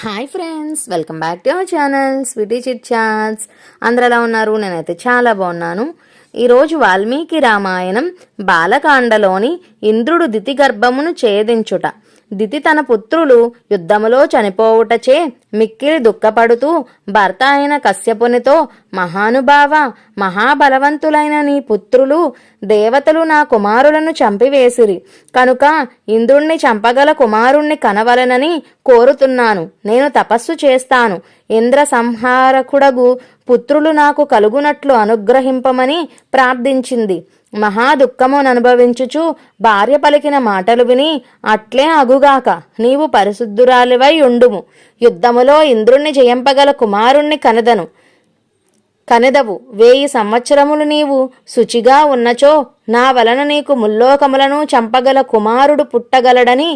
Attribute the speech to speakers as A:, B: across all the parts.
A: Hi friends welcome back to our channel sweety chit chats అందరు ఎలా ఉన్నారు? నేనైతే చాలా బాగున్నాను. ఈరోజు వాల్మీకి రామాయణం బాలకాండలోని ఇంద్రుడు దితి గర్భమును ఛేదించుట. దితి తన పుత్రులు యుద్ధములో చనిపోవుటచే మిక్కిలి దుఃఖపడుతూ భర్త అయిన కశ్యపునితో మహానుభావ మహాబలవంతులైన నీ పుత్రులు దేవతలు నా కుమారులను చంపివేసిరి. కనుక ఇంద్రుణ్ణి చంపగల కుమారుణ్ణి కనవలనని కోరుతున్నాను. నేను తపస్సు చేస్తాను. ఇంద్ర సంహారకుడగు పుత్రులు నాకు కలుగునట్లు అనుగ్రహింపమని ప్రార్థించింది. మహా దుఃఖముననుభవించుచు భార్య పలికిన మాటలు విని అట్లే అగుగాక నీవు పరిశుద్ధురాలివై ఉండుము. యుద్ధములో ఇంద్రుణ్ణి జయింపగల కుమారుణ్ణి కనదను. కనెదవు. వేయి సంవత్సరములు నీవు శుచిగా ఉన్నచో నా వలన నీకు ముల్లోకములను చంపగల కుమారుడు పుట్టగలడని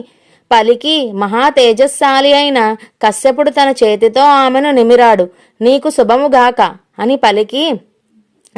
A: పలికి మహా తేజస్శాలి అయిన కశ్యపుడు తన చేతితో ఆమెను నిమిరాడు. నీకు శుభముగాక అని పలికి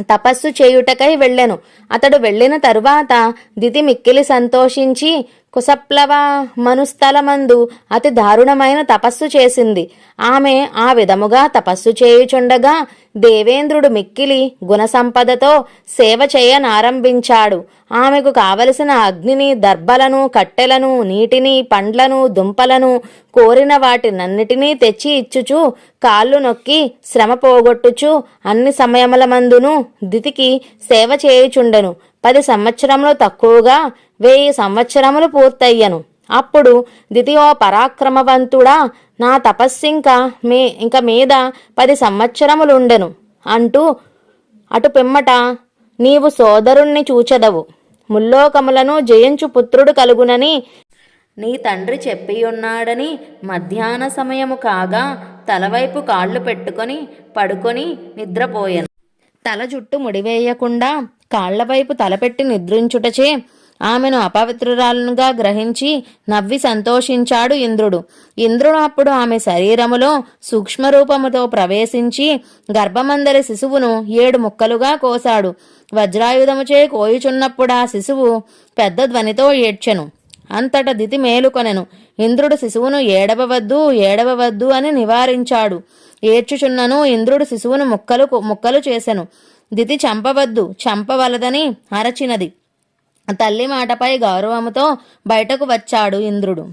A: తపస్సు చేయుటకై వెళ్ళెను. అతడు వెళ్ళిన తరువాత దితి మిక్కిలి సంతోషించి కుసప్లవ మనుస్థలమందు అతి దారుణమైన తపస్సు చేసింది. ఆమె ఆ విధముగా తపస్సు చేయుచుండగా దేవేంద్రుడు మిక్కిలి గుణసంపదతో సేవ చేయనారంభించాడు. ఆమెకు కావలసిన అగ్నిని దర్భలను కట్టెలను నీటిని పండ్లను దుంపలను కోరిన వాటినన్నిటినీ తెచ్చి ఇచ్చుచు కాళ్ళు నొక్కి శ్రమ పోగొట్టుచు అన్ని సమయముల మందును దితికి సేవ చేయుచుండెను. పది సంవత్సరములు తక్కువగా వెయ్యి సంవత్సరములు పూర్తయ్యను. అప్పుడు దితియో పరాక్రమవంతుడా నా తపస్సింక మే ఇంక మీద పది సంవత్సరములుండెను. అంటూ అటు పిమ్మట నీవు సోదరుణ్ణి చూచెదవు. ముల్లోకములను జయించు పుత్రుడు కలుగునని నీ తండ్రి చెప్పియున్నాడని మధ్యాహ్న సమయము కాగా తలవైపు కాళ్ళు పెట్టుకొని పడుకొని నిద్రపోయాను. తల జుట్టు ముడివేయకుండా కాళ్ళవైపు తలపెట్టి నిద్రించుటచే ఆమెను అపవిత్రురాలుగా గ్రహించి నవ్వి సంతోషించాడు ఇంద్రుడు. ఇంద్రుడు అప్పుడు ఆమె శరీరములో సూక్ష్మరూపముతో ప్రవేశించి గర్భమందరి శిశువును ఏడు ముక్కలుగా కోశాడు. వజ్రాయుధముచే కోయుచున్నప్పుడు ఆ శిశువు పెద్ద ధ్వనితో ఏడ్చెను. అంతట దితి మేలుకొనెను. ఇంద్రుడు శిశువును ఏడవవద్దు ఏడవవద్దు అని నివారించాడు. ఏడ్చుచున్నను ఇంద్రుడు శిశువును ముక్కలు ముక్కలు చేసెను. దితి చంపవద్దు చంపవలదని అరచినది. తల్లి మాటపై గౌరవముతో బయటకు వచ్చాడు ఇంద్రుడు.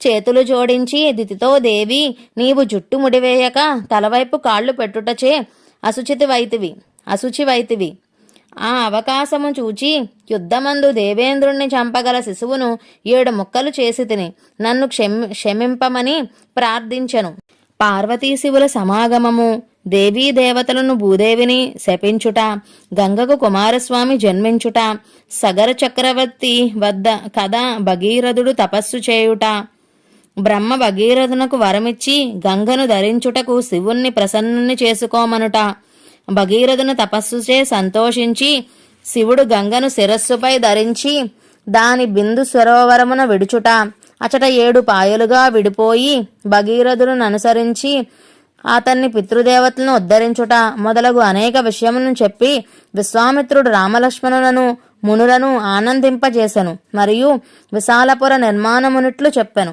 A: చేతులు జోడించి దితితో దేవి నీవు జుట్టు ముడివేయక తలవైపు కాళ్ళు పెట్టుటచే అశుచితి వైతివి అశుచి వైతివి ఆ అవకాశము చూచి యుద్ధమందు దేవేంద్రుణ్ణి చంపగల శిశువును ఏడు ముక్కలు చేసి తిని నన్ను క్షమి క్షమింపమని ప్రార్థించెను. పార్వతీశివుల సమాగమము దేవీ దేవతలను భూదేవిని శపించుట గంగకు కుమారస్వామి జన్మించుట సగర చక్రవర్తి వద్ద కథ భగీరథుడు తపస్సు చేయుట. బ్రహ్మ భగీరథునకు వరమిచ్చి గంగను ధరించుటకు శివుణ్ణి ప్రసన్నుని చేసుకోమనుట. భగీరథును తపస్సుచే సంతోషించి శివుడు గంగను శిరస్సుపై ధరించి దాని బిందు సరోవరమున విడుచుట. అచట ఏడు పాయలుగా విడిపోయి భగీరథులను అనుసరించి అతన్ని పితృదేవతలను ఉద్ధరించుట మొదలగు అనేక విషయములను చెప్పి విశ్వామిత్రుడు రామలక్ష్మణులను మునులను ఆనందింపజేశను మరియు విశాలపుర నిర్మాణమునిట్లు చెప్పాను.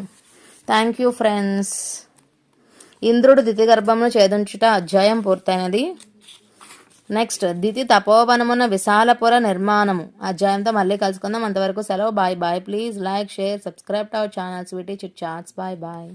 A: థ్యాంక్ యూ ఫ్రెండ్స్ ఇంద్రుడు దితి గర్భమును ఛేదించుట అధ్యాయం పూర్తయినది. నెక్స్ట్ దితి తపోవనమున విశాలపుర నిర్మాణము. అధ్యాయంతో మళ్ళీ కలుసుకుందాం. అంతవరకు సెలవు. Bye bye please like share subscribe to our channels వీటి చిట్ చాట్స్ బాయ్ బాయ్